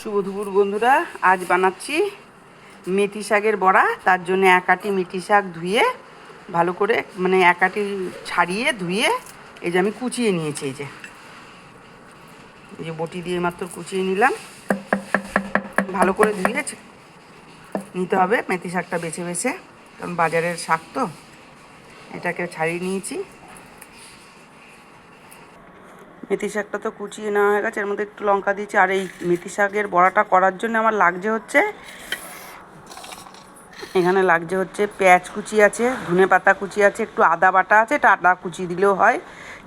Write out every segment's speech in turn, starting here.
শুভ দুপুর বন্ধুরা, আজ বানাচ্ছি মেথি শাকের বড়া, তার জন্য একাটি মেথি শাক ধুয়ে, ভালো করে মানে একাটি ছাড়িয়ে ধুয়ে, এই যে আমি কুচিয়ে নিয়েছি, এই যে। এই যে বটি দিয়ে মাত্র কুচিয়ে নিলাম। ভালো করে ধুয়ে নিতে হবে, মেথি শাকটা বেছে বেছে, কারণ বাজারের শাক তো, এটাকে ছাড়িয়ে নিয়েছি। মেথি শাকটা তো কুচিয়ে নেওয়া হয়ে গেছে, এর মধ্যে একটু লঙ্কা দিয়েছি, আর এই মেথি শাকের বড়াটা করার জন্য আমার লাগছে হচ্ছে, এখানে লাগছে হচ্ছে পেঁয়াজ কুচি আছে, ধনে পাতা কুচি আছে, একটু আদা বাটা আছে, এটা আদা কুচি দিলেও হয়,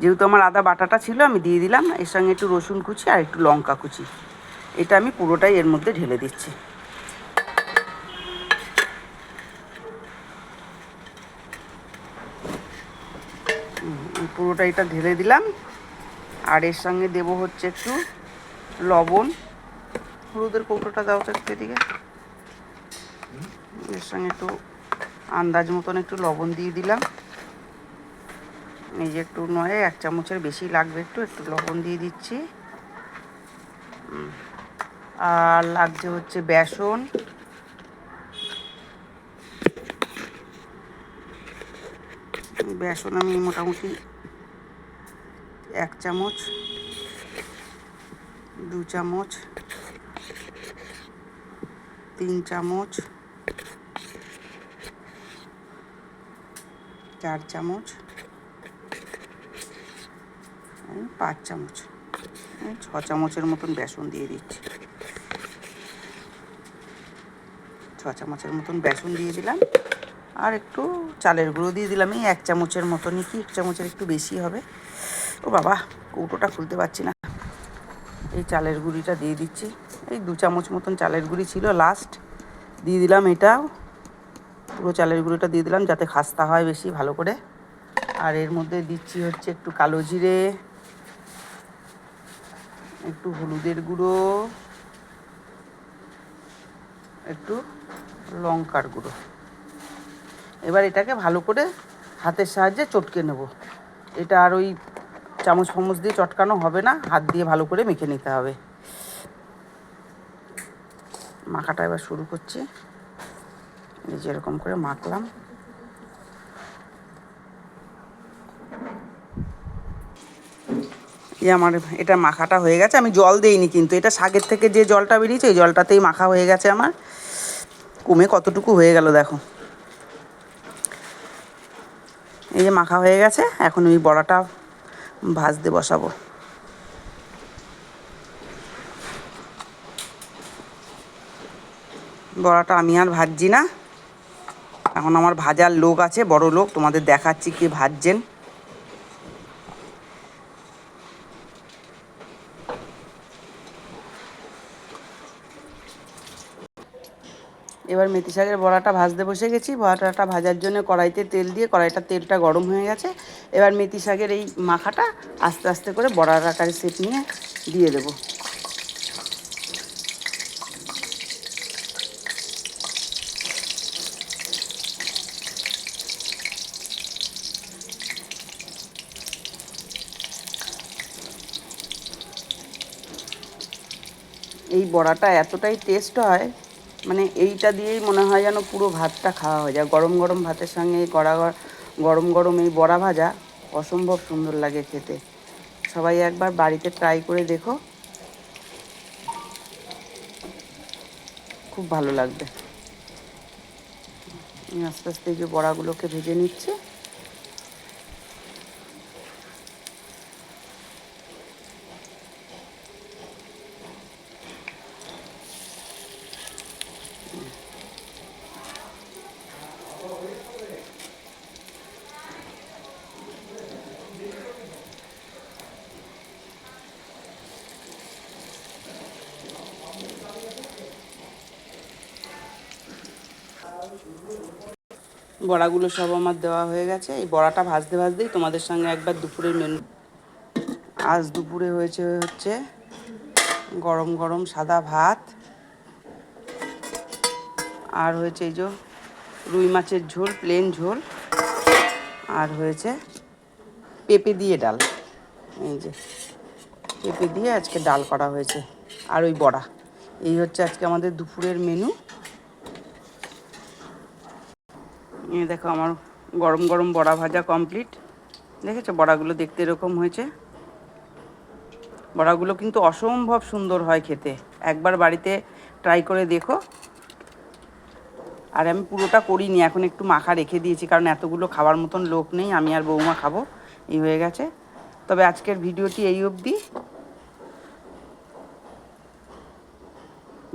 যেহেতু আমার আদা বাটাটা ছিল আমি দিয়ে দিলাম, এর সঙ্গে একটু রসুন কুচি আর একটু লঙ্কা কুচি, এটা আমি পুরোটাই এর মধ্যে ঢেলে দিচ্ছি। পুরোটা এটা ঢেলে দিলাম আর এর সঙ্গে দেব হচ্ছে একটু লবণ। হলুদের কৌটোটা দাও তো একটু এদিকে। এর সঙ্গে একটু আন্দাজ মতন একটু লবণ দিয়ে দিলাম। এই যে একটু নয়, এক চামচের বেশি লাগবে একটু একটু লবণ দিয়ে দিচ্ছি। আর লাগছে হচ্ছে বেসন। বেসন আমি মোটামুটি এক চামচ, দু চামচ, তিন চামচ, চার চামচ পাঁচ চামচ ছ চামচের মতন বেসন দিয়ে দিচ্ছি। ছ চামচের মতন বেসন দিয়ে দিলাম। আর একটু চালের গুঁড়ো দিয়ে দিলাম। এই এক চামচের মতনই কি? এক চামচের একটু বেশি হবে। ও বাবা, কৌটোটা খুলতে পারছি না। এই চালের গুঁড়িটা দিয়ে দিচ্ছি। এই দু চামচ মতন চালের গুঁড়ি ছিল লাস্ট দিয়ে দিলাম এটাও। পুরো চালের গুঁড়োটা দিয়ে দিলাম যাতে খাস্তা হয় বেশি ভালো করে। আর এর মধ্যে দিচ্ছি হচ্ছে একটু কালো জিরে, একটু হলুদের গুঁড়ো, একটু লঙ্কার গুঁড়ো। এবার এটাকে ভালো করে হাতের সাহায্যে চটকে নেব। এটা আর ওই চামচ ফামচ দিয়ে চটকানো হবে না, হাত দিয়ে ভালো করে মেখে নিতে হবে। মাখাটা এবার শুরু করছি। এই যে এরকম করে মাখলাম। এই আমার এটা মাখাটা হয়ে গেছে। আমি জল দেইনি কিন্তু, এটা শাকের থেকে যে জলটা বেরিয়েছে, এই জলটাতেই মাখা হয়ে গেছে আমার। কমে কতটুকু হয়ে গেল দেখো। এই যে মাখা হয়ে গেছে, এখন ওই বড়াটা ভাজতে বসাবো। বড়াটা আমি আর ভাজছি না। এখন আমার ভাজার লোক আছে, বড় লোক, তোমাদের দেখাচ্ছি কি ভাজছেন। এবার মেথি শাকের বড়াটা ভাজতে বসে গেছি। বড়াটা ভাজার জন্য কড়াইতে তেল দিয়ে, কড়াইটা তেলটা গরম হয়ে গেছে। এবার মেথি শাকের এই মাখাটা আস্তে আস্তে করে বড়ার আকারে সেট নিয়ে দিয়ে দেবো। এই বড়াটা এতটাই টেস্ট হয় মানে এইটা দিয়েই মনে হয় যেন পুরো ভাতটা খাওয়া হয়ে যায়। গরম গরম ভাতের সঙ্গে এই কড়া গরম গরম এই বড়া ভাজা অসম্ভব সুন্দর লাগে খেতে। সবাই একবার বাড়িতে ট্রাই করে দেখো। খুব ভালো লাগবে। আস্তে আস্তে এই যে বড়াগুলোকে ভেজে নিচ্ছি। বড়াগুলো সব আমার দেওয়া হয়ে গেছে। এই বড়াটা ভাজতে ভাজতেই তোমাদের সঙ্গে একবার দুপুরের মেনু। আজ দুপুরে হয়েছে হচ্ছে গরম গরম সাদা ভাত। আর হয়েছে এই যে রুই মাছের ঝোল প্লেন ঝোল। আর হয়েছে পেঁপে দিয়ে ডাল। এই যে পেঁপে দিয়ে আজকে ডাল করা হয়েছে। আর ওই বড়া। এই হচ্ছে আজকে আমাদের দুপুরের মেনু এই দেখো আমার গরম গরম বড়া ভাজা কমপ্লিট দেখেছ? বড়াগুলো দেখতে এরকম হয়েছে। বড়াগুলো কিন্তু অসম্ভব সুন্দর হয় খেতে। একবার বাড়িতে ট্রাই করে দেখো। আর আমি পুরোটা করিনি, এখন একটু মাখা রেখে দিয়েছি, কারণ এতগুলো খাওয়ার মতন লোক নেই, আমি আর বৌমা খাব। এই হয়ে গেছে। তবে আজকের ভিডিওটি এই অবধি।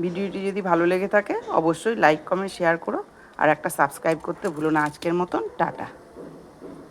ভিডিওটি যদি ভালো লেগে থাকে, অবশ্যই লাইক কমেন্ট শেয়ার করো। আর একটা সাবস্ক্রাইব করতে ভুলো না আজকের মতন টাটা।